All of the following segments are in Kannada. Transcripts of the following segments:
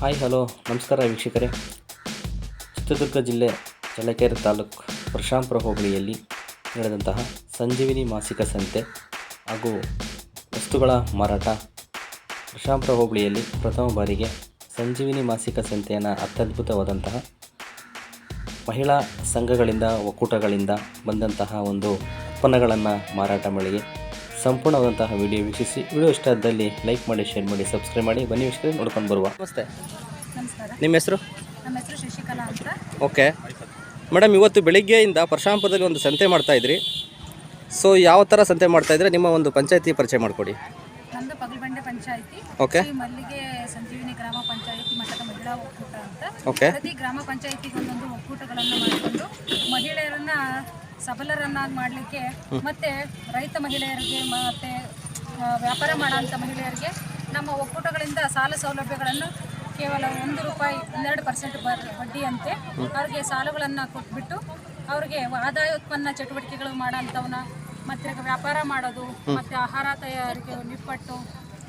Hi, hello. ನಮಸ್ಕಾರ ವೀಕ್ಷಕರೇ. ಚಿತ್ರದುರ್ಗ ಜಿಲ್ಲೆ ಚಳ್ಳಕೆರೆ ತಾಲೂಕು ಪ್ರಶಾಂತ್ರ ಹೋಬಳಿಯಲ್ಲಿ ನಡೆದಂತಹ ಸಂಜೀವಿನಿ ಮಾಸಿಕ ಸಂತೆ ಹಾಗೂ ವಸ್ತುಗಳ ಮಾರಾಟ ಪ್ರಶಾಂತ್ರ ಹೋಬಳಿಯಲ್ಲಿ ಪ್ರಥಮ ಬಾರಿಗೆ ಸಂಜೀವಿನಿ ಮಾಸಿಕ ಸಂತೆಯನ್ನು ಅತ್ಯದ್ಭುತವಾದಂತಹ ಮಹಿಳಾ ಸಂಘಗಳಿಂದ, ಒಕ್ಕೂಟಗಳಿಂದ ಬಂದಂತಹ ಒಂದು ಉತ್ಪನ್ನಗಳನ್ನು ಮಾರಾಟ ಮಳಿಗೆ ಸಂಪೂರ್ಣವಾದಂತಹ ವಿಡಿಯೋ ವೀಕ್ಷಿಸಿ. ವಿಡಿಯೋ ಇಷ್ಟ ಆದಲ್ಲಿ ಲೈಕ್ ಮಾಡಿ ಶೇರ್ ಮಾಡಿ ಸಬ್ಸ್ಕ್ರೈಬ್ ಮಾಡಿ. ಬನ್ನಿ ವೀಕ್ಷಕರೇ ನೋಡ್ಕೊಂಡು ಬರುವ. ನಮಸ್ತೆ. ನಮಸ್ಕಾರ. ನಿಮ್ಮ ಹೆಸರು? ನಮ್ಮ ಹೆಸರು ಶಶಿಕಲಾ ಅಂತ. ಓಕೆ. ಮೇಡಮ್ ಇವತ್ತು ಬೆಳಿಗ್ಗೆಯಿಂದ ಪರಶಾಂಪುರದಲ್ಲಿ ಒಂದು ಸಂತೆ ಮಾಡ್ತಾ ಇದ್ರಿ. ಸೊ ಯಾವ ಥರ ಸಂತೆ ಮಾಡ್ತಾ ಇದ್ರೆ? ನಿಮ್ಮ ಒಂದು ಪಂಚಾಯತಿ ಪರಿಚಯ ಮಾಡಿಕೊಡಿ. ನಮ್ಮದು ಪಗಲ್ಬಂಡೆ ಪಂಚಾಯಿತಿ. ಓಕೆ. ಶ್ರೀ ಮಲ್ಲಿಗೆ ಸಂಜೀವಿನಿ ಗ್ರಾಮ ಪಂಚಾಯಿತಿ ಮಠದ ಮಹಿಳಾ ಒಕ್ಕೂಟ ಅಂತ. ಓಕೆ. ಪ್ರತಿ ಗ್ರಾಮ ಪಂಚಾಯಿತಿಗೆ ಒಂದೊಂದು ಒಕ್ಕೂಟಗಳನ್ನು ಮಾಡಿಕೊಂಡು ಮಹಿಳೆಯರನ್ನ ಸಬಲರನ್ನಾಗಿ ಮಾಡಲಿಕ್ಕೆ ಮತ್ತೆ ರೈತ ಮಹಿಳೆಯರಿಗೆ ಮತ್ತೆ ವ್ಯಾಪಾರ ಮಾಡೋಂಥ ಮಹಿಳೆಯರಿಗೆ ನಮ್ಮ ಒಕ್ಕೂಟಗಳಿಂದ ಸಾಲ ಸೌಲಭ್ಯಗಳನ್ನು ಕೇವಲ ಒಂದು ರೂಪಾಯಿ ಹನ್ನೆರಡು ಪರ್ಸೆಂಟ್ ಬಡ್ಡಿಯಂತೆ ಅವ್ರಿಗೆ ಸಾಲಗಳನ್ನು ಕೊಟ್ಬಿಟ್ಟು ಅವ್ರಿಗೆ ಆದಾಯ ಉತ್ಪನ್ನ ಚಟುವಟಿಕೆಗಳು ಮಾಡೋಂಥವನ್ನ ಮತ್ತೆ ವ್ಯಾಪಾರ ಮಾಡೋದು ಮತ್ತು ಆಹಾರ ತಯಾರಿಕೆ ನಿಪ್ಪಟ್ಟು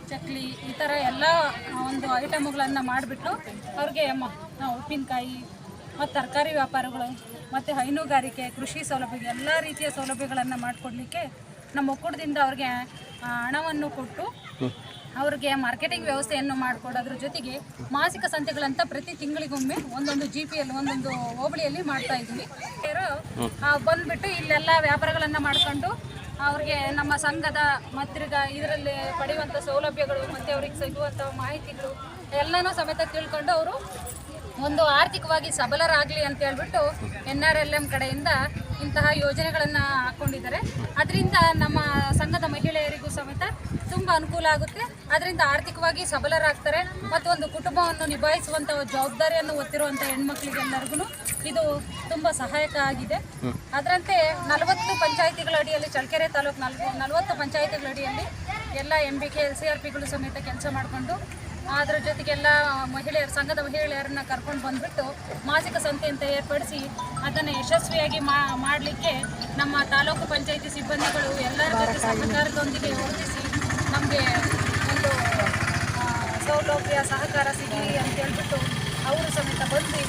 ಚಕ್ಲಿ ಈ ಥರ ಎಲ್ಲ ಒಂದು ಐಟಮ್ಗಳನ್ನು ಮಾಡಿಬಿಟ್ಟು ಅವ್ರಿಗೆ ಉಪ್ಪಿನಕಾಯಿ ಮತ್ತು ತರಕಾರಿ ವ್ಯಾಪಾರಗಳು ಮತ್ತು ಹೈನುಗಾರಿಕೆ ಕೃಷಿ ಸೌಲಭ್ಯ ಎಲ್ಲ ರೀತಿಯ ಸೌಲಭ್ಯಗಳನ್ನು ಮಾಡಿಕೊಡ್ಲಿಕ್ಕೆ ನಮ್ಮ ಒಕ್ಕೂಟದಿಂದ ಅವ್ರಿಗೆ ಹಣವನ್ನು ಕೊಟ್ಟು ಅವ್ರಿಗೆ ಮಾರ್ಕೆಟಿಂಗ್ ವ್ಯವಸ್ಥೆಯನ್ನು ಮಾಡಿಕೊಡೋದ್ರ ಜೊತೆಗೆ ಮಾಸಿಕ ಸಂತೆಗಳಂತ ಪ್ರತಿ ತಿಂಗಳಿಗೊಮ್ಮೆ ಒಂದೊಂದು ಜಿ ಪಿಯಲ್ಲಿ ಒಂದೊಂದು ಹೋಬಳಿಯಲ್ಲಿ ಮಾಡ್ತಾ ಇದ್ದೀವಿ. ಬಂದ್ಬಿಟ್ಟು ಇಲ್ಲೆಲ್ಲ ವ್ಯಾಪಾರಗಳನ್ನು ಮಾಡ್ಕೊಂಡು ಅವ್ರಿಗೆ ನಮ್ಮ ಸಂಘದ ಮತ್ತಿರ್ಗ ಇದರಲ್ಲಿ ಪಡೆಯುವಂಥ ಸೌಲಭ್ಯಗಳು ಮತ್ತು ಅವ್ರಿಗೆ ಸಿಗುವಂಥ ಮಾಹಿತಿಗಳು ಎಲ್ಲನೂ ಸಮೇತ ತಿಳ್ಕೊಂಡು ಅವರು ಒಂದು ಆರ್ಥಿಕವಾಗಿ ಸಬಲರಾಗಲಿ ಅಂತ ಹೇಳ್ಬಿಟ್ಟು ಎನ್ ಆರ್ ಎಲ್ ಎಂ ಕಡೆಯಿಂದ ಇಂತಹ ಯೋಜನೆಗಳನ್ನು ಹಾಕ್ಕೊಂಡಿದ್ದಾರೆ. ಅದರಿಂದ ನಮ್ಮ ಸಂಘದ ಮಹಿಳೆಯರಿಗೂ ಸಮೇತ ತುಂಬ ಅನುಕೂಲ ಆಗುತ್ತೆ. ಅದರಿಂದ ಆರ್ಥಿಕವಾಗಿ ಸಬಲರಾಗ್ತಾರೆ ಮತ್ತು ಒಂದು ಕುಟುಂಬವನ್ನು ನಿಭಾಯಿಸುವಂಥ ಜವಾಬ್ದಾರಿಯನ್ನು ಹೊತ್ತಿರುವಂಥ ಹೆಣ್ಮಕ್ಳಿಗೆಲ್ಲರಿಗೂ ಇದು ತುಂಬ ಸಹಾಯಕ ಆಗಿದೆ. ಅದರಂತೆ ನಲವತ್ತು ಪಂಚಾಯಿತಿಗಳ ಅಡಿಯಲ್ಲಿ ಚಳ್ಳಕೆರೆ ತಾಲೂಕು ನಲ್ವತ್ತು ನಲವತ್ತು ಪಂಚಾಯಿತಿಗಳ ಅಡಿಯಲ್ಲಿ ಎಲ್ಲ M B K C R ಪಿಗಳು ಸಮೇತ ಕೆಲಸ ಮಾಡಿಕೊಂಡು ಅದರ ಜೊತೆಗೆಲ್ಲ ಮಹಿಳೆಯರು, ಸಂಘದ ಮಹಿಳೆಯರನ್ನ ಕರ್ಕೊಂಡು ಬಂದ್ಬಿಟ್ಟು ಮಾಸಿಕ ಸಂತೆ ಅಂತ ಏರ್ಪಡಿಸಿ ಅದನ್ನು ಯಶಸ್ವಿಯಾಗಿ ಮಾಡಲಿಕ್ಕೆ ನಮ್ಮ ತಾಲೂಕು ಪಂಚಾಯಿತಿ ಸಿಬ್ಬಂದಿಗಳು ಎಲ್ಲರ ಜೊತೆ ಸಹಕಾರದೊಂದಿಗೆ ಯೋಜಿಸಿ ನಮಗೆ ಒಂದು ಸೌಲಭ್ಯ, ಸಹಕಾರ ಸಿಗಲಿ ಅಂತ ಹೇಳ್ಬಿಟ್ಟು ಅವರು ಸಮೇತ ಬಂದು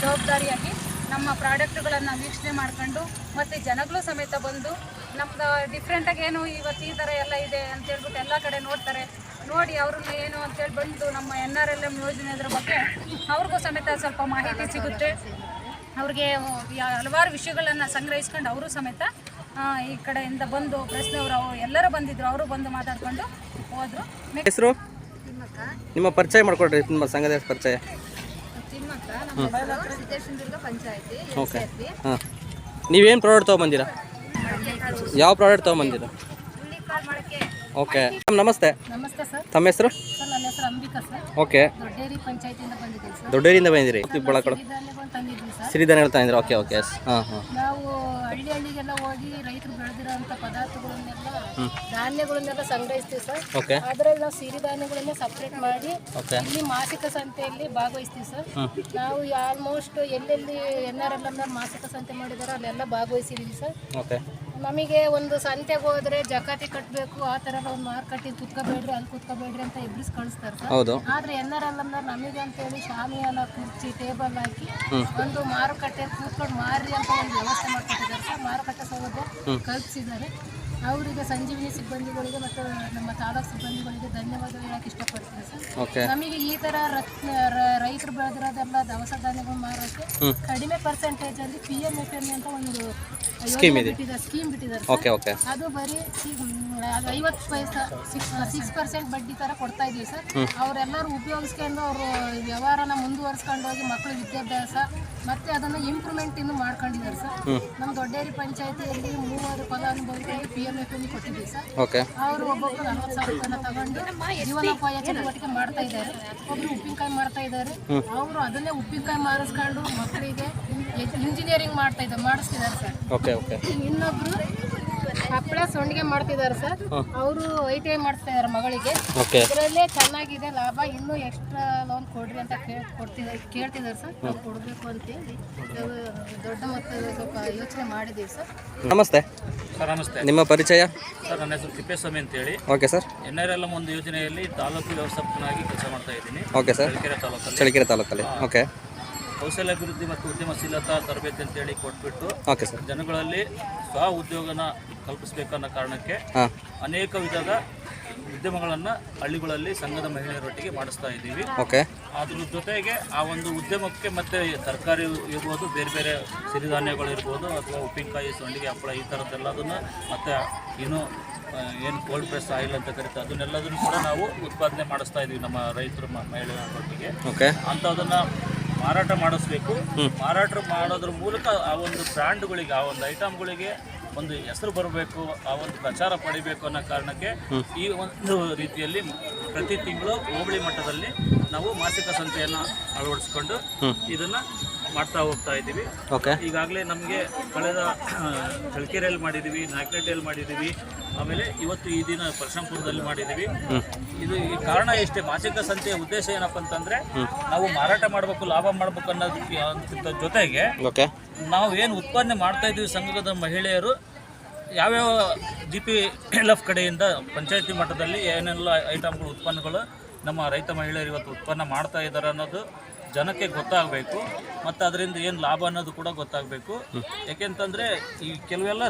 ಜವಾಬ್ದಾರಿಯಾಗಿ ನಮ್ಮ ಪ್ರಾಡಕ್ಟ್ಗಳನ್ನು ವೀಕ್ಷಣೆ ಮಾಡ್ಕೊಂಡು ಮತ್ತು ಜನಗಳು ಸಮೇತ ಬಂದು ನಮ್ದು ಡಿಫ್ರೆಂಟಾಗಿ ಏನು ಇವತ್ತು ಈ ಥರ ಎಲ್ಲ ಇದೆ ಅಂತ ಹೇಳ್ಬಿಟ್ಟು ಎಲ್ಲ ಕಡೆ ನೋಡ್ತಾರೆ. ನೋಡಿ ಅವ್ರನ್ನ ಏನು ಅಂತೇಳಿ ಬಂದು ನಮ್ಮ ಎನ್ ಆರ್ ಎಲ್ ಎಂ ಯೋಜನೆದ್ರ ಬಗ್ಗೆ ಅವ್ರಿಗೂ ಸಮೇತ ಸ್ವಲ್ಪ ಮಾಹಿತಿ ಸಿಗುತ್ತೆ. ಅವ್ರಿಗೆ ಹಲವಾರು ವಿಷಯಗಳನ್ನು ಸಂಗ್ರಹಿಸ್ಕೊಂಡು ಅವರು ಸಮೇತ ಈ ಕಡೆಯಿಂದ ಬಂದು ಪ್ರಶ್ನೆಯವರು ಅವರು ಎಲ್ಲರೂ ಬಂದಿದ್ರು ಅವರು ಬಂದು ಮಾತಾಡ್ಕೊಂಡು ಹೋದರು. ಹೆಸರು? ನಿಮ್ಮ ಪರಿಚಯ ಮಾಡಿಕೊಡ್ರಿ ನಿಮ್ಮ ಸಂಘದ ಪರಿಚಯ. ಓಕೆ. ಹಾಂ. ನೀವೇನು ಪ್ರಾಡಕ್ಟ್ ತೊಗೊಂಬಂದಿರಾ? ಯಾವ ಪ್ರಾಡಕ್ಟ್ ತೊಗೊಂಬಂದಿರಾ? ಓಕೆ. ನಮಸ್ತೆ. ನಮಸ್ತೆ ಸರ್. ತಮ್ಮ ಹೆಸರು? ಸರ್ ನನ್ನ ಹೆಸರು ಅಂಬಿಕಾ ಸರ್. ಓಕೆ. ದೊಡ್ಡೇರಿ ಪಂಚಾಯತಿಯಿಂದ ಬಂದಿದ್ದೀನಿ ಸರ್. ದೊಡ್ಡೇರಿಂದ ಬಂದಿರಿ ಬಳಕಳು ಸಿರಿಧಾನ್ಯ ಸರ್. ಸಿರಿಧಾನ್ಯಗಳು ಓಕೆ ಓಕೆ. ಹಾಂ ಹಾಂ. ನಾವು ಹಳ್ಳಿ ಹಳ್ಳಿಗೆಲ್ಲ ಹೋಗಿ ರೈತರು ಬೆಳೆದಿರೋಂಥ ಪದಾರ್ಥಗಳನ್ನೆಲ್ಲ ಧಾನ್ಯಗಳನ್ನೆಲ್ಲ ಸಂಗ್ರಹಿಸ್ತೀವಿ ಸರ್. ಓಕೆ. ಅದರಲ್ಲಿ ನಾವು ಸಿರಿಧಾನ್ಯಗಳನ್ನೇ ಸಪ್ರೇಟ್ ಮಾಡಿ ಇಲ್ಲಿ ಮಾಸಿಕ ಸಂತೆಯಲ್ಲಿ ಭಾಗವಹಿಸ್ತೀವಿ ಸರ್. ನಾವು ಆಲ್ಮೋಸ್ಟ್ ಎಲ್ಲೆಲ್ಲಿ ಎನ್ ಆರ್ ಎಲ್ ಮಾಸಿಕ ಸಂತೆ ಮಾಡಿದಾರೋ ಅಲ್ಲೆಲ್ಲ ಭಾಗವಹಿಸಿದೀವಿ ಸರ್. ಓಕೆ. ನಮಗೆ ಒಂದು ಸಂತೆಗೆ ಹೋದ್ರೆ ಜಕಾತಿ ಕಟ್ಟಬೇಕು ಆ ತರ ಒಂದು ಮಾರ್ಕೆಟಿಗೆ ಕುತ್ಕೋಬೇಡ್ರಿ ಅಲ್ಲಿ ಕುತ್ಕೋಬೇಡ್ರಿ ಅಂತ ಎಬ್ರಿಸ್ ಕಳಿಸ್ತಾರೆ ಹೌದು. ಆದ್ರೆ ಎನ್ ಆರ್ ಎಲ್ ನಮಗೆ ಅಂತೇಳಿ ಶಾಮಿಯಾನ ಕುರ್ಚಿ ಟೇಬಲ್ ಹಾಕಿ ಒಂದು ಮಾರುಕಟ್ಟೆ ಕೂತ್ಕೊಂಡು ಮಾರಿ ಅಂತ ಒಂದು ವ್ಯವಸ್ಥೆ ಮಾಡ್ಕೊಟ್ಟಿದ್ದಾರೆ ಸರ್. ಮಾರುಕಟ್ಟೆ ಸೌಲಭ್ಯ ಕಲ್ಪಿಸಿದ್ದಾರೆ. ಅವರಿಗೆ ಸಂಜೀವಿನಿ ಸಿಬ್ಬಂದಿಗಳಿಗೆ ಮತ್ತು ನಮ್ಮ ತಾಲೂಕು ಸಿಬ್ಬಂದಿಗಳಿಗೆ ಧನ್ಯವಾದ ಹೇಳಕ್ಕೆ ಇಷ್ಟಪಡ್ತೀನಿ ಸರ್. ನಮಗೆ ಈ ತರ ರೈತರು ಬೆಳೆದಿರೋದೆಲ್ಲ ದವಸ ಧಾನ್ಯಗಳು ಮಾರೋಕ್ಕೆ ಕಡಿಮೆ ಪರ್ಸೆಂಟೇಜ್ ಅಲ್ಲಿ ಪಿ ಎಂ ಎಫ್ ಎಂ ಅಂತ ಒಂದು Scheme ಇದೆ. ಸ್ಕೀಮ್ ಬಿಟ್ಟಿದ್ದಾರೆ ಓಕೆ ಓಕೆ ಅದು ಬರೀ ಐವತ್ತು ಪೈಸಾ ಸಿಕ್ಸ್ ಸಿಕ್ಸ್ ಪರ್ಸೆಂಟ್ ಬಡ್ಡಿ ತರ ಕೊಡ್ತಾ ಇದೀವಿ ಸರ್. ಅವರೆಲ್ಲರೂ ಉಪಯೋಗಿಸ್ಕೊಂಡು ಅವರು ವ್ಯವಹಾರನ ಮುಂದುವರಿಸ್ಕೊಂಡು ಹೋಗಿ ಮಕ್ಕಳ ವಿದ್ಯಾಭ್ಯಾಸ ಮತ್ತೆ ಅದನ್ನ ಇಂಪ್ರೂವ್ಮೆಂಟ್ ಇನ್ನು ಮಾಡ್ಕೊಂಡಿದ್ದಾರೆ ಸರ್. ನಮ್ಮ ದೊಡ್ಡೇರಿ ಪಂಚಾಯತಿಯಲ್ಲಿ ಮೂವರು ಫಲಾನುಭವಿಗಳಿಗೆ ಪಿ ಎಂ ಎಫ್ ಕೊಟ್ಟಿದ್ದೀವಿ ಸರ್. ಅವರು ಒಬ್ಬೊಬ್ರು ನಲವತ್ತು ಸಾವಿರ ರೂಪಾಯಿನ ತಗೊಂಡು ಜೀವನೋಪಾಯ ಚಟುವಟಿಕೆ ಮಾಡ್ತಾ ಇದ್ದಾರೆ. ಒಬ್ರು ಉಪ್ಪಿನಕಾಯಿ ಮಾಡ್ತಾ ಇದ್ದಾರೆ. ಅವರು ಅದನ್ನೇ ಉಪ್ಪಿನಕಾಯಿ ಮಾರಿಸ್ಕೊಂಡು ಮಕ್ಕಳಿಗೆ ಇಂಜಿನಿಯರಿಂಗ್ ಮಾಡ್ತಾ ಇದ್ದಾರೆ ಮಾಡಿಸ್ತಿದ್ದಾರೆ ಸರ್. ಇನ್ನೊಬ್ರು ಹಪ್ಪಳ ಸಂಡಿಗೆ ಮಾಡ್ತಿದ್ದಾರೆ ಸರ್. ಅವರು ಐ ಟಿ ಐ ಮಾಡಿಸ್ತಾ ಇದಾರೆ ಮಗಳಿಗೆ. ಓಕೆ. ಇದರಲ್ಲೇ ಚೆನ್ನಾಗಿದೆ ಲಾಭ. ಇನ್ನೂ ಎಕ್ಸ್ಟ್ರಾ ಲೋನ್ ಕೊಡ್ರಿ ಅಂತ ಕೇಳಿ ಕೊಡ್ತಿದ್ದಾರೆ ಕೇಳ್ತಿದ್ದಾರೆ ಸರ್. ನಾವು ಕೊಡಬೇಕು ಅಂತೇಳಿ. ನಾವು ದೊಡ್ಡ ಮೊತ್ತದ ಸ್ವಲ್ಪ ಯೋಚನೆ ಮಾಡಿದ್ದೀವಿ ಸರ್. ನಮಸ್ತೆ. ಸರ್ ನಮಸ್ತೆ. ನಿಮ್ಮ ಪರಿಚಯ? ಸರ್ ನನ್ನ ಹೆಸರು ತಿಪ್ಪೇಸ್ವಾಮಿ ಅಂತೇಳಿ. Okay sir. N R L ಒಂದು ಯೋಜನೆಯಲ್ಲಿ ತಾಲೂಕು ವ್ಯವಸ್ಥಾಪಕನಾಗಿ ಕೆಲಸ ಮಾಡ್ತಾ ಇದ್ದೀನಿ. Okay sir. ಚಳ್ಳಕೆರೆ ತಾಲೂಕಲ್ಲಿ. ಚಳ್ಳಕೆರೆ ತಾಲೂಕಲ್ಲಿ. ಓಕೆ. ಕೌಶಲ್ಯಾಭಿವೃದ್ಧಿ ಮತ್ತು ಉದ್ಯಮಶೀಲತಾ ತರಬೇತಿ ಅಂತೇಳಿ ಕೊಟ್ಬಿಟ್ಟು ಓಕೆ ಸರ್. ಜನಗಳಲ್ಲಿ ಸ್ವ ಉದ್ಯೋಗನ ಕಲ್ಪಿಸಬೇಕನ್ನೋ ಕಾರಣಕ್ಕೆ ಅನೇಕ ವಿಧದ ಉದ್ಯಮಗಳನ್ನ ಹಳ್ಳಿಗಳಲ್ಲಿ ಸಂಘದ ಮಹಿಳೆಯರೊಟ್ಟಿಗೆ ಮಾಡಿಸ್ತಾ ಇದ್ದೀವಿ. ಅದ್ರ ಜೊತೆಗೆ ಆ ಒಂದು ಉದ್ಯಮಕ್ಕೆ ಮತ್ತೆ ತರಕಾರಿ ಇರ್ಬೋದು ಬೇರೆ ಬೇರೆ ಸಿರಿಧಾನ್ಯಗಳು ಇರ್ಬೋದು ಅಥವಾ ಉಪ್ಪಿನಕಾಯಿ ಸಂಡಿಗೆ ಹಪ್ಪಳ ಈ ಥರದ್ದೆಲ್ಲದನ್ನು ಮತ್ತೆ ಇನ್ನು ಏನು ಕೋಲ್ಡ್ ಪ್ರೆಸ್ ಆಯಿಲ್ ಅಂತ ಕರಿತಾರೆ ಅದನ್ನೆಲ್ಲದನ್ನು ಕೂಡ ನಾವು ಉತ್ಪಾದನೆ ಮಾಡಿಸ್ತಾ ಇದ್ದೀವಿ ನಮ್ಮ ರೈತರು ಮಹಿಳೆಯರೊಟ್ಟಿಗೆ. ಓಕೆ. ಅಂಥದನ್ನು ಮಾರಾಟ ಮಾಡಿಸ್ಬೇಕು. ಮಾರಾಟ ಮಾಡೋದ್ರ ಮೂಲಕ ಆ ಒಂದು ಬ್ರ್ಯಾಂಡ್ಗಳಿಗೆ ಆ ಒಂದು ಐಟಮ್ಗಳಿಗೆ ಒಂದು ಹೆಸರು ಬರಬೇಕು ಆ ಒಂದು ಪ್ರಚಾರ ಪಡಿಬೇಕು ಅನ್ನೋ ಕಾರಣಕ್ಕೆ ಈ ಒಂದು ರೀತಿಯಲ್ಲಿ ಪ್ರತಿ ತಿಂಗಳು ಹೋಬಳಿ ಮಟ್ಟದಲ್ಲಿ ನಾವು ಮಾಸಿಕ ಸಂತೆಯನ್ನು ಅಳವಡಿಸ್ಕೊಂಡು ಇದನ್ನ ಮಾಡ್ತಾ ಹೋಗ್ತಾ ಇದ್ದೀವಿ. ಓಕೆ ಈಗಾಗಲೇ ನಮಗೆ ಕಳೆದ ಚಳಕೆರೆಯಲ್ಲಿ ಮಾಡಿದ್ದೀವಿ ನಾಯಕನಹಟ್ಟಿಯಲ್ಲಿ ಮಾಡಿದ್ದೀವಿ ಆಮೇಲೆ ಇವತ್ತು ಈ ದಿನ ಪರಶಂಪುರದಲ್ಲಿ ಮಾಡಿದ್ದೀವಿ ಇದು ಈ ಕಾರಣ ಎಷ್ಟೇ ಮಾಸಿಕ ಸಂತೆಯ ಉದ್ದೇಶ ಏನಪ್ಪ ಅಂತಂದ್ರೆ ನಾವು ಮಾರಾಟ ಮಾಡಬೇಕು ಲಾಭ ಮಾಡಬೇಕು ಅನ್ನೋದಕ್ಕೆ ಅನ್ನೋದಕ್ಕಿಂತ ಜೊತೆಗೆ ನಾವು ಏನು ಉತ್ಪಾದನೆ ಮಾಡ್ತಾ ಇದ್ದೀವಿ ಸಂಘದ ಮಹಿಳೆಯರು, ಯಾವ್ಯಾವ ಜಿ ಪಿ ಎಲ್ ಎಫ್ ಕಡೆಯಿಂದ ಪಂಚಾಯತಿ ಮಟ್ಟದಲ್ಲಿ ಏನೆಲ್ಲ ಐಟಮ್ಗಳು, ಉತ್ಪನ್ನಗಳು ನಮ್ಮ ರೈತ ಮಹಿಳೆಯರು ಇವತ್ತು ಉತ್ಪನ್ನ ಮಾಡ್ತಾ ಇದ್ದಾರೆ ಅನ್ನೋದು ಜನಕ್ಕೆ ಗೊತ್ತಾಗಬೇಕು. ಮತ್ತು ಅದರಿಂದ ಏನು ಲಾಭ ಅನ್ನೋದು ಕೂಡ ಗೊತ್ತಾಗಬೇಕು. ಯಾಕೆಂತಂದರೆ ಈ ಕೆಲವೆಲ್ಲ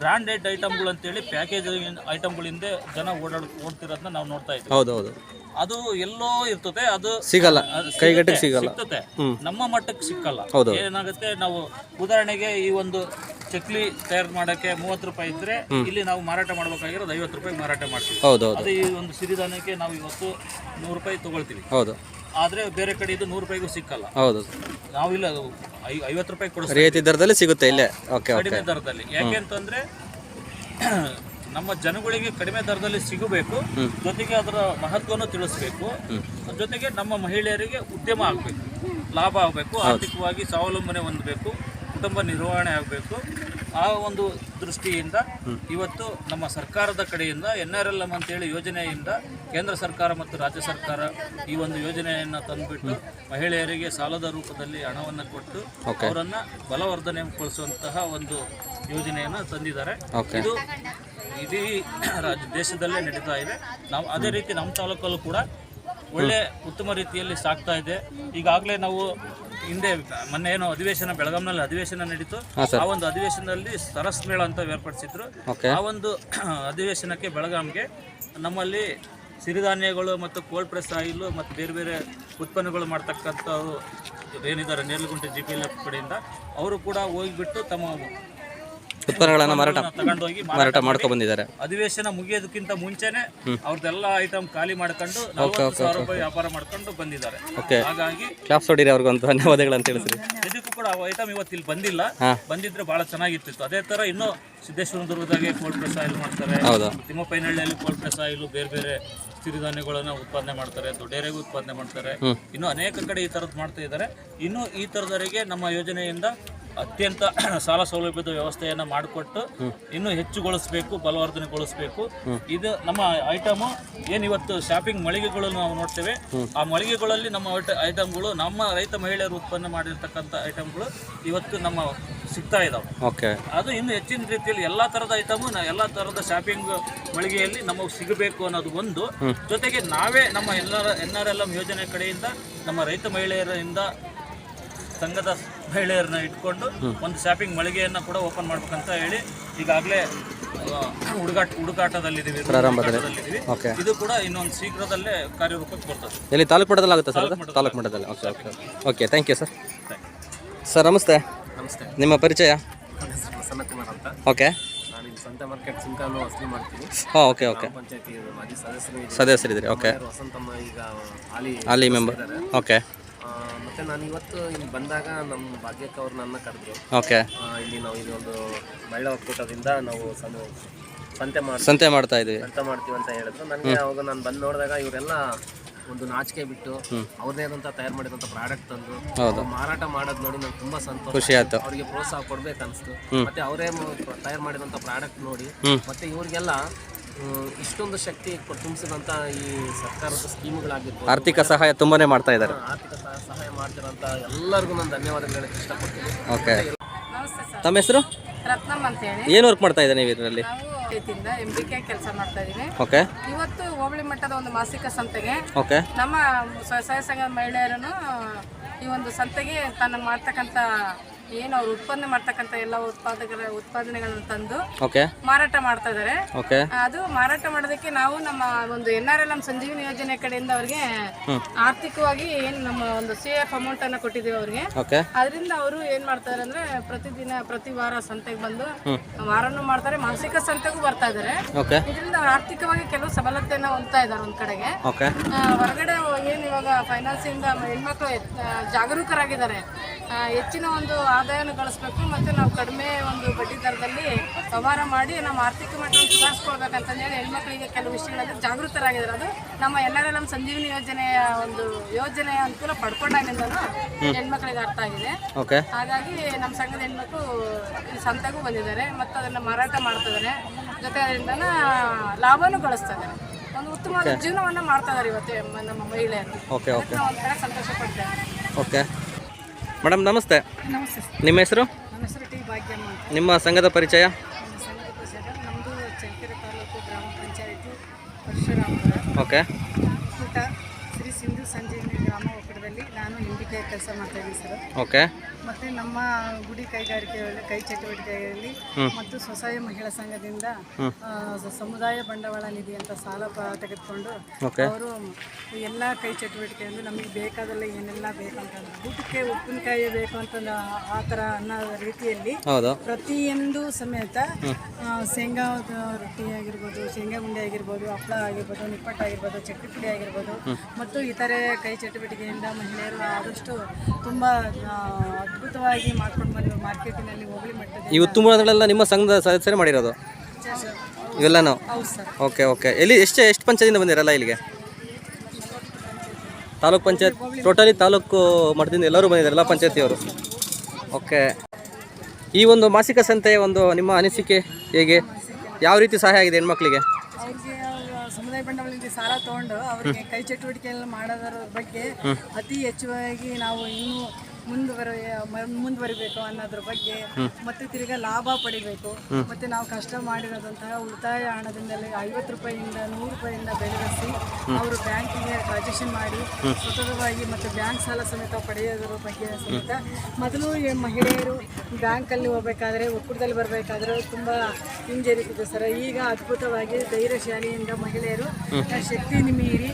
ಬ್ರ್ಯಾಂಡೆಡ್ ಐಟಮ್ಗಳು ಅಂತೇಳಿ ಪ್ಯಾಕೇಜ್ ಐಟಮ್ಗಳಿಂದ ಜನ ಓಡಾಡ್ ಓಡ್ತಿರೋದನ್ನ ನಾವು ನೋಡ್ತಾ ಇದ್ದೀವಿ. ಹೌದು ಹೌದು ಅದು ಎಲ್ಲೋ ಇರ್ತದೆ ಅದು ಸಿಗಲ್ಲ. ಕೈಗಟ್ಟಿಗೆ ಸಿಗಲ್ಲ. ಸಿಗ್ತದೆ. ನಮ್ಮ ಮಟ್ಟಕ್ಕೆ ಸಿಕ್ಕಲ್ಲ. ಹೌದು. ಏನಾಗುತ್ತೆ ನಾವು ಉದಾಹರಣೆಗೆ ಈ ಒಂದು ಚಕ್ಲಿ ತಯಾರು ಮಾಡಕ್ಕೆ ಮೂವತ್ತು ರೂಪಾಯಿ ಇದ್ರೆ ಇಲ್ಲಿ ನಾವು ಮಾರಾಟ ಮಾಡ್ಬೇಕಾಗಿರೋದು ಐವತ್ತು ರೂಪಾಯಿ ಮಾರಾಟ ಮಾಡ್ತೀವಿ. ಅದೇ ಈ ಒಂದು ಸಿರಿಧಾನ್ಯಕ್ಕೆ ನಾವು ಇವತ್ತು ನೂರು ರೂಪಾಯಿ ತಗೊಳ್ತೀವಿ. ಹೌದು. ಆದ್ರೆ ಬೇರೆ ಕಡೆ ಇದು ನೂರು ರೂಪಾಯಿಗೂ ಸಿಕ್ಕಲ್ಲ. ಹೌದು. ನಾವು ಇಲ್ಲ ಐವತ್ತು ರೂಪಾಯಿ ಕೊಡಿಸ್ತೀವಿ. ರಿಯಾಯಿತಿ ದರದಲ್ಲಿ ಸಿಗುತ್ತೆ ಇಲ್ಲೇ. ಕಡಿಮೆ ದರದಲ್ಲಿ. ಯಾಕೆ ಅಂತಂದ್ರೆ ನಮ್ಮ ಜನಗಳಿಗೆ ಕಡಿಮೆ ದರದಲ್ಲಿ ಸಿಗಬೇಕು. ಜೊತೆಗೆ ಅದರ ಮಹತ್ವವನ್ನು ತಿಳಿಸ್ಬೇಕು. ಜೊತೆಗೆ ನಮ್ಮ ಮಹಿಳೆಯರಿಗೆ ಉದ್ಯಮ ಆಗಬೇಕು. ಲಾಭ ಆಗಬೇಕು. ಆರ್ಥಿಕವಾಗಿ ಸ್ವಾವಲಂಬನೆ ಹೊಂದಬೇಕು. ಕುಟುಂಬ ನಿರ್ವಹಣೆ ಆಗಬೇಕು. ಆ ಒಂದು ದೃಷ್ಟಿಯಿಂದ ಇವತ್ತು ನಮ್ಮ ಸರ್ಕಾರದ ಕಡೆಯಿಂದ ಎನ್ ಆರ್ ಎಲ್ ಎಂ ಅಂತೇಳಿ ಯೋಜನೆಯಿಂದ ಕೇಂದ್ರ ಸರ್ಕಾರ ಮತ್ತು ರಾಜ್ಯ ಸರ್ಕಾರ ಈ ಒಂದು ಯೋಜನೆಯನ್ನು ತಂದುಬಿಟ್ಟು ಮಹಿಳೆಯರಿಗೆ ಸಾಲದ ರೂಪದಲ್ಲಿ ಹಣವನ್ನು ಕೊಟ್ಟು ಅವರನ್ನು ಬಲವರ್ಧನೆಗೊಳಿಸುವಂತಹ ಒಂದು ಯೋಜನೆಯನ್ನು ತಂದಿದ್ದಾರೆ. ಇದು ಇಡೀ ರಾಜ್ಯ ದೇಶದಲ್ಲೇ ನಡೀತಾ ಇದೆ. ನಾವು ಅದೇ ರೀತಿ ನಮ್ಮ ತಾಲೂಕಲ್ಲೂ ಕೂಡ ಒಳ್ಳೆ ಉತ್ತಮ ರೀತಿಯಲ್ಲಿ ಸಾಗ್ತಾ ಇದೆ. ಈಗಾಗಲೇ ನಾವು ಹಿಂದೆ ಮೊನ್ನೆ ಏನೋ ಅಧಿವೇಶನ ಬೆಳಗಾಂನಲ್ಲಿ ಅಧಿವೇಶನ ನಡೀತು. ಆ ಒಂದು ಅಧಿವೇಶನದಲ್ಲಿ ಸರಸ್ ಮೇಳ ಅಂತ ಏರ್ಪಡಿಸಿದ್ರು. ಆ ಒಂದು ಅಧಿವೇಶನಕ್ಕೆ ಬೆಳಗಾಂಗೆ ನಮ್ಮಲ್ಲಿ ಸಿರಿಧಾನ್ಯಗಳು ಮತ್ತು ಕೋಲ್ಡ್ ಪ್ರೆಸ್ ಆಯಿಲು ಮತ್ತು ಬೇರೆ ಬೇರೆ ಉತ್ಪನ್ನಗಳು ಮಾಡ್ತಕ್ಕಂಥವ್ರು ಏನಿದ್ದಾರೆ Nerlagunte G P L F ಕಡೆಯಿಂದ ಅವರು ಕೂಡ ಹೋಗಿಬಿಟ್ಟು ತಮ್ಮ ಉತ್ಪನ್ನಗಳನ್ನು ಮಾರಾಟ ತಗೊಂಡೋಗಿ ಮಾರಾಟ ಮಾಡ್ಕೊಂಡು ಬಂದಿದ್ದಾರೆ ಅಧಿವೇಶನ ಮುಗಿಯೋದಕ್ಕಿಂತ ಮುಂಚೆನೆ ಅವ್ರದ್ದೆಲ್ಲ ಐಟಮ್ ಖಾಲಿ ಮಾಡ್ಕೊಂಡು ನಲವತ್ತು ಸಾವಿರ ರೂಪಾಯಿ ವ್ಯಾಪಾರ ಮಾಡ್ಕೊಂಡು ಬಂದಿದ್ದಾರೆ. ಓಕೆ. ಹಾಗಾಗಿ ಕ್ಲಾಪ್ಸ್ ಹೊಡೀರಿ ಅವ್ರಿಗೊಂದು ಧನ್ಯವಾದಗಳು ಅಂತ ತಿಳಿಸ್ರಿ ಇದಕ್ಕೂ ಕೂಡ ಆ ಐಟಮ್ ಇವತ್ತು ಇಲ್ಲಿ ಬಂದಿಲ್ಲ. ಬಂದಿದ್ರೆ ಬಹಳ ಚೆನ್ನಾಗಿರ್ತಿತ್ತು. ಅದೇ ತರ ಇನ್ನು ಸಿದ್ದೇಶ್ವರ ದುರ್ಗದಾಗೆ ಕೋಲ್ಡ್ ಪ್ರೆಸ್ ಆಯಿಲ್ ಮಾಡ್ತಾರೆ ತಿಮ್ಮಪ್ಪನಹಳ್ಳಿಯಲ್ಲಿ ಕೋಲ್ಡ್ ಪ್ರೆಸ್ ಆಯಿಲ್ ಬೇರೆ ಬೇರೆ ಸಿರಿಧಾನ್ಯಗಳನ್ನ ಉತ್ಪಾದನೆ ಮಾಡ್ತಾರೆ ದೊಡ್ಡೇರೆಗೂ ಉತ್ಪಾದನೆ ಮಾಡ್ತಾರೆ. ಇನ್ನು ಅನೇಕ ಕಡೆ ಈ ತರದ್ ಮಾಡ್ತಾ ಇದ್ದಾರೆ. ಇನ್ನು ಈ ತರದವರಿಗೆ ನಮ್ಮ ಯೋಜನೆಯಿಂದ ಅತ್ಯಂತ ಸಾಲ ಸೌಲಭ್ಯದ ವ್ಯವಸ್ಥೆಯನ್ನು ಮಾಡಿಕೊಟ್ಟು ಇನ್ನೂ ಹೆಚ್ಚುಗೊಳಿಸಬೇಕು ಬಲವರ್ಧನೆಗೊಳಿಸಬೇಕು. ಇದು ನಮ್ಮ ಐಟಮ್. ಏನು ಇವತ್ತು ಶಾಪಿಂಗ್ ಮಳಿಗೆಗಳನ್ನು ನಾವು ನೋಡ್ತೇವೆ. ಆ ಮಳಿಗೆಗಳಲ್ಲಿ ನಮ್ಮ ಐಟಮ್ಗಳು ನಮ್ಮ ರೈತ ಮಹಿಳೆಯರು ಉತ್ಪನ್ನ ಮಾಡಿರ್ತಕ್ಕಂಥ ಐಟಮ್ಗಳು ಇವತ್ತು ನಮ್ಮ ಸಿಗ್ತಾ ಇದಾವೆ. ಓಕೆ. ಅದು ಇನ್ನು ಹೆಚ್ಚಿನ ರೀತಿಯಲ್ಲಿ ಎಲ್ಲಾ ತರದ ಐಟಮು ಎಲ್ಲಾ ತರದ ಶಾಪಿಂಗ್ ಮಳಿಗೆಯಲ್ಲಿ ನಮಗೆ ಸಿಗಬೇಕು ಅನ್ನೋದು ಒಂದು. ಜೊತೆಗೆ ನಾವೇ ನಮ್ಮ ಎಲ್ಲರ ಎನ್ ಆರ್ ಎಲ್ ಎಂ ಯೋಜನೆ ಕಡೆಯಿಂದ ನಮ್ಮ ರೈತ ಮಹಿಳೆಯರಿಂದ ಸಂಘದ ಮಹಿಳೆಯರನ್ನ ಇಟ್ಕೊಂಡು ಒಂದು ಶಾಪಿಂಗ್ ಮಳಿಗೆಯನ್ನ ಕೂಡ ಓಪನ್ ಮಾಡ್ಬೇಕಂತ ಹೇಳಿ ಈಗಾಗಲೇ ಹುಡುಗಾಟ ಹುಡುಕಾಟದಲ್ಲಿದ್ದೀವಿ ಪ್ರಾರಂಭದಲ್ಲಿ. ಓಕೆ. ಇದು ಕೂಡ ಇನ್ನೊಂದು ಶೀಘ್ರದಲ್ಲೇ ಕಾರ್ಯರೂಪಕ್ಕೆ ಬರ್ತದೆ. ಎಲ್ಲಿ ತಾಲೂಕು ಮಟ್ಟದಲ್ಲಿ ಆಗುತ್ತೆ ಸರ್ ತಾಲೂಕು ಮಟ್ಟದಲ್ಲಿ. Okay okay. Okay thank you sir sir ನಮಸ್ತೆ. ನಮಸ್ತೆ. ನಿಮ್ಮ ಪರಿಚಯ? ಪ್ರಸನ್ನ ಕುಮಾರ್ ಅಂತ. ಓಕೆ. ನಾನು ಸಂತೆ ಮಾರ್ಕೆಟ್ ಸುಂಕಾನು ವಸೂಲಿ ಮಾಡ್ತೀನಿ. ಹಾಂ ಓಕೆ ಓಕೆ. ಪಂಚಾಯತಿ ಮಾಜಿ ಸದಸ್ಯರು ಇದ್ದಾರೆ. ಸದಸ್ಯರಿದ್ದೀರಿ ಓಕೆ. ವಸಂತಮ್ಮ ಈಗ ಹಾಲಿ ಅಲ್ಲಿ ಮೆಂಬರ್. ಓಕೆ. ಮತ್ತೆ ನಾನು ಇವತ್ತು ಇಲ್ಲಿ ಬಂದಾಗ ನಮ್ಮ ಭಾಗ್ಯಕ್ಕೆ ಅವ್ರು ನನ್ನ ಕರೆದ್ರು. ಓಕೆ. ಇಲ್ಲಿ ನಾವು ಇಲ್ಲಿ ಒಂದು ಮಹಿಳಾ ಒಕ್ಕೂಟದಿಂದ ನಾವು ಸಮ ಸಂತೆ ಮಾಡಿ ಸಂತೆ ಮಾಡ್ತಾ ಇದ್ದೀವಿ ಸಂತೆ ಮಾಡ್ತೀವಿ ಅಂತ ಹೇಳಿದ್ರು. ನನಗೆ ಅವಾಗ ನಾನು ಬಂದು ನೋಡಿದಾಗ ಇವರೆಲ್ಲ ಒಂದು ನಾಚಿಕೆ ಬಿಟ್ಟು ಅವ್ರದೇ ಆದಂತ ತಯಾರು ಮಾಡಿದಂತ ಪ್ರಾಡಕ್ಟ್ ತಂದು ಮಾರಾಟ ಮಾಡೋದು ನೋಡಿ ನಂಗೆ ತುಂಬಾ ಸಂತೋಷ. ಖುಷಿ ಆಯ್ತು. ಅವರಿಗೆ ಪ್ರೋತ್ಸಾಹ ಕೊಡ್ಬೇಕು ಅನ್ಸ್ತು ಮತ್ತೆ ಅವರೇ ತಯಾರು ಮಾಡಿದಂತ ಪ್ರಾಡಕ್ಟ್ ನೋಡಿ ಮತ್ತೆ ಇವ್ರಿಗೆಲ್ಲ ಇಷ್ಟೊಂದು ಶಕ್ತಿ ತುಂಬಿಸಿದಂತ ಈ ಸರ್ಕಾರದ ಸ್ಕೀಮ್ಗಳಾಗಿರ್ಬೋದು ಆರ್ಥಿಕ ಸಹಾಯ ತುಂಬಾನೇ ಮಾಡ್ತಾ ಇದ್ದಾರೆ. ಆರ್ಥಿಕ ಸಹ- ಸಹಾಯ ಮಾಡ್ತಿರೋಂಥ ಎಲ್ಲರಿಗೂ ನಾನು ಧನ್ಯವಾದ ಹೇಳಕ್ಕೆ ಇಷ್ಟಪಡ್ತೀನಿ. ಓಕೆ. ನಮಸ್ತೆ ಸರ್. ತಮ್ಮ ಹೆಸರು? ರತ್ನಮ್ ಅಂತೇಳಿ. ಏನು ವರ್ಕ್ ಮಾಡ್ತಾ ಇದ್ದಾರೆ ನೀವು ಇದರಲ್ಲಿ? ನಾವು ರೈತಿಂದ ಎಂ ಬಿ ಕೆ ಕೆಲಸ ಮಾಡ್ತಾ ಇದೀವಿ ಓಕೆ. ಇವತ್ತು ಹೋಬಳಿ ಮಟ್ಟದ ಒಂದು ಮಾಸಿಕ ಸಂತೆಗೆ ಓಕೆ. ನಮ್ಮ ಸ್ವಸಹಾಯ ಸಂಘದ ಮಹಿಳೆಯರನ್ನು ಈ ಒಂದು ಸಂತೆಗೆ ತನ್ನ ಮಾಡ್ತಕ್ಕಂಥ ಏನು ಅವ್ರು ಉತ್ಪನ್ನ ಮಾಡ್ತಕ್ಕಂಥ ಎಲ್ಲ ಉತ್ಪಾದಕರ ಉತ್ಪಾದನೆಗಳನ್ನು ತಂದು ಮಾರಾಟ ಮಾಡ್ತಾ ಇದಾರೆ. ಅದು ಮಾರಾಟ ಮಾಡೋದಕ್ಕೆ ನಾವು ನಮ್ಮ ಒಂದು N R L M Sanjeevini ಯೋಜನೆ ಕಡೆಯಿಂದ ಅವ್ರಿಗೆ ಆರ್ಥಿಕವಾಗಿ ಏನು ನಮ್ಮ ಒಂದು ಸಿ ಎಫ್ ಅಮೌಂಟ್ ಅನ್ನ ಕೊಟ್ಟಿದ್ದೀವಿ ಅವ್ರಿಗೆ. ಅದರಿಂದ ಅವರು ಏನ್ ಮಾಡ್ತಾರೆ ಅಂದ್ರೆ ಪ್ರತಿದಿನ ಪ್ರತಿ ವಾರ ಸಂತೆಗೆ ಬಂದು ವಾರನೂ ಮಾಡ್ತಾರೆ ಮಾನಸಿಕ ಸಂತೆಗೂ ಬರ್ತಾ ಇದಾರೆ. ಇದರಿಂದ ಅವ್ರು ಆರ್ಥಿಕವಾಗಿ ಕೆಲವು ಸಬಲತೆಯನ್ನ ಹೊಂದ್ತಾ ಇದ್ದಾರೆ ಒಂದ್ ಕಡೆಗೆ. ಹೊರಗಡೆ ಏನ್ ಇವಾಗ ಫೈನಾನ್ಸ್ ಇಂದ ಹೆಣ್ಮಕ್ಳು ಜಾಗರೂಕರಾಗಿದ್ದಾರೆ. ಹೆಚ್ಚಿನ ಒಂದು ಆದಾಯನ ಗಳಿಸ್ಬೇಕು ಮತ್ತು ನಾವು ಕಡಿಮೆ ಒಂದು ಬಡ್ಡಿ ದರದಲ್ಲಿ ವ್ಯವಹಾರ ಮಾಡಿ ನಮ್ಮ ಆರ್ಥಿಕ ಮಟ್ಟವನ್ನು ಸುಧಾರಿಸ್ಕೊಳ್ಬೇಕಂತಂದೇಳಿ ಹೆಣ್ಮಕ್ಳಿಗೆ ಕೆಲವು ವಿಷಯಗಳಲ್ಲಿ ಜಾಗೃತರಾಗಿದ್ದಾರೆ. ಅದು ನಮ್ಮ ಎಲ್ಲರ ನಮ್ಮ ಸಂಜೀವಿನಿ ಯೋಜನೆಯ ಒಂದು ಯೋಜನೆಯ ಅನುಕೂಲ ಪಡ್ಕೊಂಡಾಗಿಂದ ಹೆಣ್ಮಕ್ಳಿಗೆ ಅರ್ಥ ಆಗಿದೆ. ಹಾಗಾಗಿ ನಮ್ಮ ಸಂಘದ ಹೆಣ್ಮಕ್ಳು ಈ ಸಂತೆಗೂ ಬಂದಿದ್ದಾರೆ ಮತ್ತು ಅದನ್ನು ಮಾರಾಟ ಮಾಡ್ತಿದ್ದಾರೆ ಜೊತೆ ಅದರಿಂದ ಲಾಭನೂ ಗಳಿಸ್ತಾ ಒಂದು ಉತ್ತಮವಾದ ಜೀವನವನ್ನು ಮಾಡ್ತಾ ಇದ್ದಾರೆ ಇವತ್ತು ನಮ್ಮ ಮಹಿಳೆಯರು. ನಾವು ಒಂಥರ ಸಂತೋಷ ಪಡ್ತೇವೆ ಓಕೆ. ಮೇಡಮ್ ನಮಸ್ತೆ. ನಮಸ್ತೆ ನಿಮ್ಮ ಹೆಸರು? ನಮ್ಮ ಹೆಸರು ಟಿ ಭಾಗ್ಯಮ್ಮ ಅಂತ. ನಿಮ್ಮ ಸಂಘದ ಪರಿಚಯ? ನಮ್ಮ ಸಂಘದ ಪ್ರಸಿದ್ಧ ನಮ್ಮದು ಚಳ್ಳಕೆರೆ ತಾಲೂಕು ಗ್ರಾಮ ಪಂಚಾಯಿತಿ ಪರಶುರಾಮಪುರ. ಓಕೆ. ಒಕ್ಕೂಟ ಶ್ರೀ ಸಿಂಧು ಸಂಜೀವಿನಿ ಗ್ರಾಮ ಒಕ್ಕಡದಲ್ಲಿ ನಾನು ಹಿಂದಿಕೆ ಕೆಲಸ ಮಾಡ್ತಾ ಇದ್ದೀನಿ ಸರ್. ಓಕೆ. ಮತ್ತು ನಮ್ಮ ಗುಡಿ ಕೈಗಾರಿಕೆಗಳಲ್ಲಿ ಕೈ ಚಟುವಟಿಕೆಗಳಲ್ಲಿ ಮತ್ತು ಸ್ವಸಹಾಯ ಮಹಿಳಾ ಸಂಘದಿಂದ ಸಮುದಾಯ ಬಂಡವಾಳ ನಿಧಿ ಅಂತ ಸಾಲ ತೆಗೆದುಕೊಂಡು ಅವರು ಎಲ್ಲ ಕೈ ಚಟುವಟಿಕೆಯನ್ನು ನಮಗೆ ಬೇಕಾದಲ್ಲ ಏನೆಲ್ಲ ಬೇಕಂತ ಊಟಕ್ಕೆ ಉಪ್ಪಿನಕಾಯಿ ಬೇಕು ಅಂತ ಆ ಥರ ಅನ್ನೋ ರೀತಿಯಲ್ಲಿ ಪ್ರತಿಯೊಂದು ಸಮೇತ ಶೇಂಗಾ ರೊಟ್ಟಿ ಆಗಿರ್ಬೋದು ಶೇಂಗಾ ಉಂಡೆ ಆಗಿರ್ಬೋದು ಹಪ್ಪಳ ಆಗಿರ್ಬೋದು ನಿಪ್ಪಟ್ಟು ಆಗಿರ್ಬೋದು ಚಟ್ನಿ ಪುಡಿ ಆಗಿರ್ಬೋದು ಮತ್ತು ಇತರೆ ಕೈ ಚಟುವಟಿಕೆಯಿಂದ ಮಹಿಳೆಯರು ಆದಷ್ಟು ತುಂಬ ಆ, ಅದ್ಭುತವಾಗಿ ಮಾಡ್ಕೊಂಡು ಮಾರ್ಕೆಟಿನಲ್ಲಿ ಮಟ್ಟದ ಈ ಉತ್ತಮಗಳೆಲ್ಲ ನಿಮ್ಮ ಸಂಘದ ಸದಸ್ಯರೇ ಮಾಡಿರೋದು? ಇವೆಲ್ಲನೂ ಹೌದು ಸರ್. Okay okay. ಎಲ್ಲಿ ಎಷ್ಟು ಎಷ್ಟು ಪಂಚಾಯತಿಂದ ಬಂದಿರಲ್ಲ ಇಲ್ಲಿಗೆ? ತಾಲೂಕ್ ಪಂಚಾಯತ್ ಟೋಟಲಿ ತಾಲೂಕು ಮಟ್ಟದಿಂದ ಎಲ್ಲರೂ ಬಂದಿದ್ದಾರೆ ಎಲ್ಲ ಪಂಚಾಯತಿಯವರು? ಓಕೆ. ಈ ಒಂದು ಮಾಸಿಕ ಸಂತೆಯ ಒಂದು ನಿಮ್ಮ ಅನಿಸಿಕೆ ಹೇಗೆ? ಯಾವ ರೀತಿ ಸಹಾಯ ಆಗಿದೆ ಹೆಣ್ಮಕ್ಳಿಗೆ? ಅವ್ರಿಗೆ ಅವ್ರ ಸಮುದಾಯ ಬಂಡವಾಳದಿಂದ ಸಾಲ ತಗೊಂಡು ಅವರಿಗೆ ಕೈ ಚಟುವಟಿಕೆ ಮಾಡೋದರ ಬಗ್ಗೆ ಅತಿ ಹೆಚ್ಚುವಾಗಿ ನಾವು ಇನ್ನೂ ಮುಂದುವರೆ ಮುಂದುವರಿಬೇಕು ಅನ್ನೋದ್ರ ಬಗ್ಗೆ ಮತ್ತೆ ತಿರ್ಗಾ ಲಾಭ ಪಡಿಬೇಕು. ಮತ್ತೆ ನಾವು ಕಷ್ಟ ಮಾಡಿರೋದಂತಹ ಉಳಿತಾಯ ಹಣದಿಂದಲೇ ಐವತ್ತು ರೂಪಾಯಿಯಿಂದ ನೂರು ರೂಪಾಯಿಯಿಂದ ಬೆಳೆಸಿ ಅವರು ಬ್ಯಾಂಕಿಗೆ ಟ್ರಾನ್ಸಾಕ್ಷನ್ ಮಾಡಿ ಸತತವಾಗಿ ಮತ್ತೆ ಬ್ಯಾಂಕ್ ಸಾಲ ಸಮೇತ ಪಡೆಯೋದ್ರ ಬಗ್ಗೆ ಸಮೇತ ಮೊದಲು ಈ ಮಹಿಳೆಯರು ಬ್ಯಾಂಕಲ್ಲಿ ಹೋಗ್ಬೇಕಾದ್ರೆ ಒಕ್ಕೂಟದಲ್ಲಿ ಬರಬೇಕಾದ್ರೆ ತುಂಬ ಹಿಂಜರಿತಿದೆ ಸರ್. ಈಗ ಅದ್ಭುತವಾಗಿ ಧೈರ್ಯಶಾಲಿಯಿಂದ ಮಹಿಳೆಯರು ಶಕ್ತಿಯನ್ನು ಮೀರಿ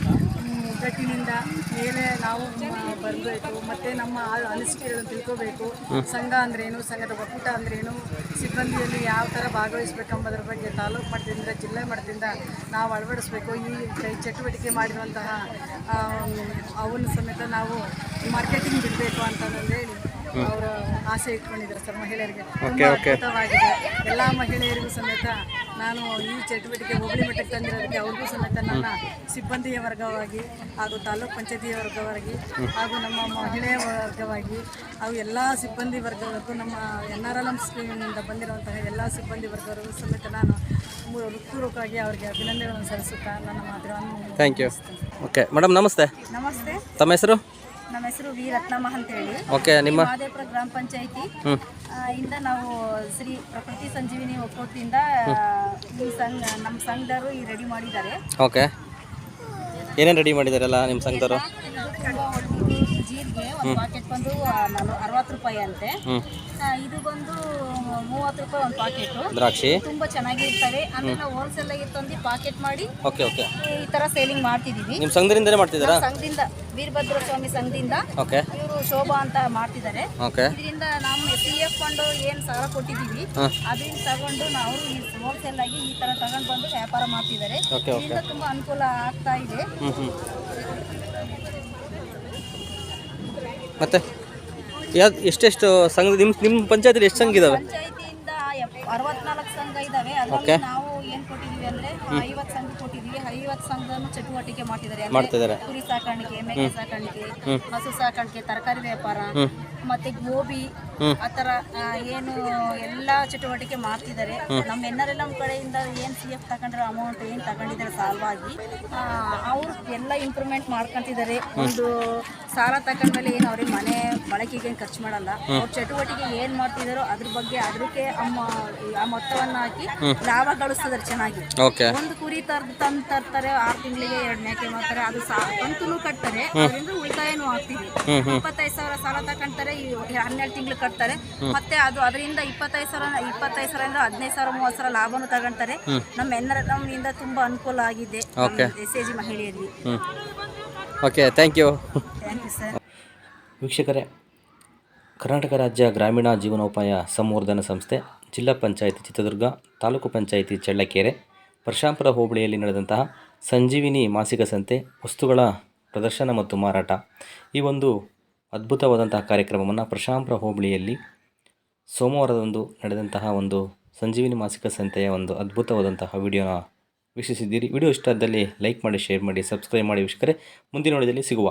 ಒಗ್ಗಟ್ಟಿನಿಂದ ಮೇಲೆ ನಾವು ಬರಬೇಕು. ಮತ್ತು ನಮ್ಮ ಅನಿಸಿಕೆಗಳನ್ನು ತಿಳ್ಕೋಬೇಕು. ಸಂಘ ಅಂದ್ರೇನು ಸಂಘದ ಒಕ್ಕೂಟ ಅಂದ್ರೇನು ಸಿಬ್ಬಂದಿಯಲ್ಲಿ ಯಾವ ಥರ ಭಾಗವಹಿಸ್ಬೇಕೆಂಬುದರ ಬಗ್ಗೆ ತಾಲೂಕು ಮಟ್ಟದಿಂದ ಜಿಲ್ಲೆ ಮಟ್ಟದಿಂದ ನಾವು ಅಳವಡಿಸ್ಬೇಕು. ಈ ಚಟುವಟಿಕೆ ಮಾಡಿರುವಂತಹ ಅವನ ಸಮೇತ ನಾವು ಮಾರ್ಕೆಟಿಂಗ್ ಬಿಡಬೇಕು ಅಂತಂದೇಳಿ ಅವರು ಆಸೆ ಇಟ್ಕೊಂಡಿದ್ದಾರೆ ಸರ್ ಮಹಿಳೆಯರಿಗೆ. ತುಂಬ ಅದ್ಭುತವಾಗಿದೆ. ಎಲ್ಲ ಮಹಿಳೆಯರಿಗೂ ಸಮೇತ ನಾನು ಈ ಚಟುವಟಿಕೆ ಹೋಬಳಿ ಮಟ್ಟಕ್ಕೆ ತಂದಿರೋದಕ್ಕೆ ಅವ್ರಿಗೂ ಸಮೇತ ನನ್ನ ಸಿಬ್ಬಂದಿಯ ವರ್ಗವಾಗಿ ಹಾಗೂ ತಾಲೂಕ್ ಪಂಚಾಯತಿಯ ವರ್ಗವಾಗಿ ಹಾಗೂ ನಮ್ಮ ಮಹಿಳೆಯ ವರ್ಗವಾಗಿ ಹಾಗೂ ಎಲ್ಲ ಸಿಬ್ಬಂದಿ ವರ್ಗಕ್ಕೂ ನಮ್ಮ ಎನ್ ಆರ್ ಎಲ್ ಎಂ ಸ್ಕೀಮಿನಿಂದ ಬಂದಿರುವಂತಹ ಎಲ್ಲ ಸಿಬ್ಬಂದಿ ವರ್ಗವರಿಗೂ ಸಮೇತ ನಾನು ಹೃತ್ಪೂರ್ವಕವಾಗಿ ಅವರಿಗೆ ಅಭಿನಂದನೆಗಳನ್ನು ಸಲ್ಲಿಸುತ್ತಾ ನನ್ನ ಮಾತುಗಳನ್ನು ಥ್ಯಾಂಕ್ ಯು ಓಕೆ ಮೇಡಮ್ ನಮಸ್ತೆ. ನಮಸ್ತೆ. ತಮ್ಮ ಹೆಸರು? ನಮ್ಮ ಹೆಸರು ವಿ ರತ್ನಮ್ಮ ಅಂತೇಳಿ. ಓಕೆ ನಿಮ್ಮ ಮಹದೇವಪುರ ಗ್ರಾಮ ಪಂಚಾಯಿತಿ. ಇಂದ ನಾವು ಶ್ರೀ ಪ್ರಕೃತಿ ಸಂಜೀವಿನಿ ಒಕ್ಕೂಟದಿಂದ ಈ ಸಂಘ ನಮ್ಮ ಸಂಘದವರು ಈ ರೆಡಿ ಮಾಡಿದ್ದಾರೆ. ಓಕೆ. ಏನೇನು ರೆಡಿ ಮಾಡಿದಾರಲ್ಲ ನಿಮ್ಮ ಸಂಘದವರು? ಒಂದು ಪಾಕೆಟ್ ಬಂದು ಅರವತ್ತು ರೂಪಾಯಿ ಅಂತೆ. ಇದು ಬಂದು ಮೂವತ್ತು ರೂಪಾಯಿ ಒಂದು ಪಾಕೆಟ್ ದ್ರಾಕ್ಷಿ. ತುಂಬಾ ಚೆನ್ನಾಗಿರ್ತವೆ ಆಮೇಲೆ ನಾವು ಹೋಲ್ಸೇಲ್ ಆಗಿ ತಂದು ಪಾಕೆಟ್ ಮಾಡಿ ಓಕೆ ಓಕೆ. ಈ ತರ ಸೇಲಿಂಗ್ ಮಾಡ್ತಿದೀವಿ. ನಿಮ್ಮ ಸಂಘದಿಂದಲೇ ಮಾಡ್ತಿದ್ದೀರಾ ಸಂಘದಿಂದ ವೀರಭದ್ರ ಸ್ವಾಮಿ ಸಂಘದಿಂದ ಓಕೆ. ಇವರು ಶೋಭಾ ಅಂತ ಮಾಡ್ತಿದ್ದಾರೆ. ಓಕೆ. ಇದರಿಂದ ನಮ್ಮ ಸಿ ಎಫ್ ಫಂಡ್ ಏನು ಸಾಲ ಕೊಟ್ಟಿದೀವಿ ಅದನ್ನ ತಗೊಂಡು ನಾವು ಹೋಲ್ಸೇಲ್ ಆಗಿ ಈ ತರ ತಗೊಂಡು ಬಂದು ವ್ಯಾಪಾರ ಮಾಡ್ತಿದ್ದಾರೆ. ಇದರಿಂದ ತುಂಬಾ ಅನುಕೂಲ ಆಗ್ತಾ ಇದೆ. ಮತ್ತೆ? ಯಾವ್ದು ಎಷ್ಟೆಷ್ಟು ಸಂಘ ನಿಮ್ಮ ನಿಮ್ಮ ಪಂಚಾಯತಿಲಿ ಎಷ್ಟು ಸಂಘ ಇದಾವೆ? ಪಂಚಾಯತಿಯಿಂದ ಅರವತ್ನಾಲ್ಕು ಸಂಘ ಇದಾವೆ. ಅದರಲ್ಲಿ ನಾವು ಏನ್ ಕೊಟ್ಟಿದೀವಿ ಅಂದ್ರೆ ಐವತ್ತು ಸಂಘ ಕೊಟ್ಟಿದೀವಿ. ಐವತ್ತು ಸಂಘದನ್ನು ಚಟುವಟಿಕೆ ಮಾಡ್ತಿದ್ದಾರೆ. ಅಂದ್ರೆ ಮಾಡ್ತಿದ್ದಾರೆ. ಕುರಿ ಸಾಕಾಣಿಕೆ ಮೇಕೆ ಸಾಕಾಣಿಕೆ ಹಸು ಸಾಕಾಣಿಕೆ ತರಕಾರಿ ವ್ಯಾಪಾರ ಮತ್ತೆ ಗೋಬಿ ಆ ಥರ ಏನು ಎಲ್ಲ ಚಟುವಟಿಕೆ ಮಾಡ್ತಿದ್ದಾರೆ. ನಮ್ಮ ಎನ್ನರೆಲ್ಲ ಕಡೆಯಿಂದ ಏನು ಸಿ ಎಫ್ ತಗೊಂಡ್ರೆ ಅಮೌಂಟ್ ಏನು ತಗೊಂಡಿದ್ದಾರೆ ಸಾಲವಾಗಿ ಅವರು ಎಲ್ಲ ಇಂಪ್ರೂವ್ಮೆಂಟ್ ಮಾಡ್ಕೊಂತಿದ್ದಾರೆ. ಒಂದು ಸಾಲ ತಗೊಂಡ್ಮೇಲೆ ಏನು ಅವ್ರಿಗೆ ಮನೆ ಬಳಕೆಗೆ ಏನು ಖರ್ಚು ಮಾಡಲ್ಲ. ಅವ್ರ ಚಟುವಟಿಕೆ ಏನು ಮಾಡ್ತಿದಾರೋ ಅದ್ರ ಬಗ್ಗೆ ಅದಕ್ಕೆ ಅಮ್ಮ ಆ ಮೊತ್ತವನ್ನ ಹಾಕಿ ಲಾಭ ಗಳಿಸ್ತಿದ್ದಾರೆ ಚೆನ್ನಾಗಿ. ಒಂದು ಕುರಿ ತರ್ದು ತಂದು ತರ್ತಾರೆ ಆರು ತಿಂಗಳಿಗೆ ಎರಡು ಮೇಕೆ ಮಾಡ್ತಾರೆ ಅದು ಕಂತುನು ಕಟ್ತಾರೆ. ಅದರಿಂದ ಉಳಿತಾಯನೂ ಆಗ್ತಿದೆ. ಇಪ್ಪತ್ತೈದು ಸಾವಿರ ಸಾಲ ತಗೊಂತಾರೆ ಹನ್ನೆರಡು ತಿಂಗಳು ಕಟ್ತಾರೆ. ಮತ್ತೆ ಅದು ಅದರಿಂದ ಇಪ್ಪತ್ತೈದು ಸಾವಿರ ಇಪ್ಪತ್ತೈದು ಸಾವಿರ ಹದಿನೈದು ಸಾವಿರ ಮೂವತ್ತು ಸಾವಿರ ಲಾಭನೂ ತಗೊಂತಾರೆ. ನಮ್ಮ ಎನ್ನರ ನಮ್ಮಿಂದ ತುಂಬಾ ಅನುಕೂಲ ಆಗಿದೆ ಎಸ್ ಎ ಜಿ ಮಹಿಳೆಯರಿಗೆ okay thank you thank you sir ವೀಕ್ಷಕರೇ ಕರ್ನಾಟಕ ರಾಜ್ಯ ಗ್ರಾಮೀಣ ಜೀವನೋಪಾಯ ಸಂವರ್ಧನ ಸಂಸ್ಥೆ ಜಿಲ್ಲಾ ಪಂಚಾಯಿತಿ ಚಿತ್ರದುರ್ಗ ತಾಲೂಕು ಪಂಚಾಯಿತಿ ಚಳ್ಳಕೆರೆ ಪರಶಾಂಪುರ ಹೋಬಳಿಯಲ್ಲಿ ನಡೆದಂತಹ ಸಂಜೀವಿನಿ ಮಾಸಿಕ ಸಂತೆ ವಸ್ತುಗಳ ಪ್ರದರ್ಶನ ಮತ್ತು ಮಾರಾಟ. ಈ ಒಂದು ಅದ್ಭುತವಾದಂತಹ ಕಾರ್ಯಕ್ರಮವನ್ನು ಪ್ರಶಾಂಪುರ ಹೋಬಳಿಯಲ್ಲಿ ಸೋಮವಾರದಂದು ನಡೆದಂತಹ ಒಂದು ಸಂಜೀವಿನಿ ಮಾಸಿಕ ಸಂತೆಯ ಒಂದು ಅದ್ಭುತವಾದಂತಹ ವಿಡಿಯೋನ ವೀಕ್ಷಿಸಿದ್ದೀರಿ. ವಿಡಿಯೋ ಇಷ್ಟ ಆದಲ್ಲಿ ಲೈಕ್ ಮಾಡಿ, ಶೇರ್ ಮಾಡಿ, ಸಬ್ಸ್ಕ್ರೈಬ್ ಮಾಡಿ ವೀಕ್ಷಕರೇ. ಮುಂದಿನ ವಿಡಿಯೋದಲ್ಲಿ ಸಿಗುವ.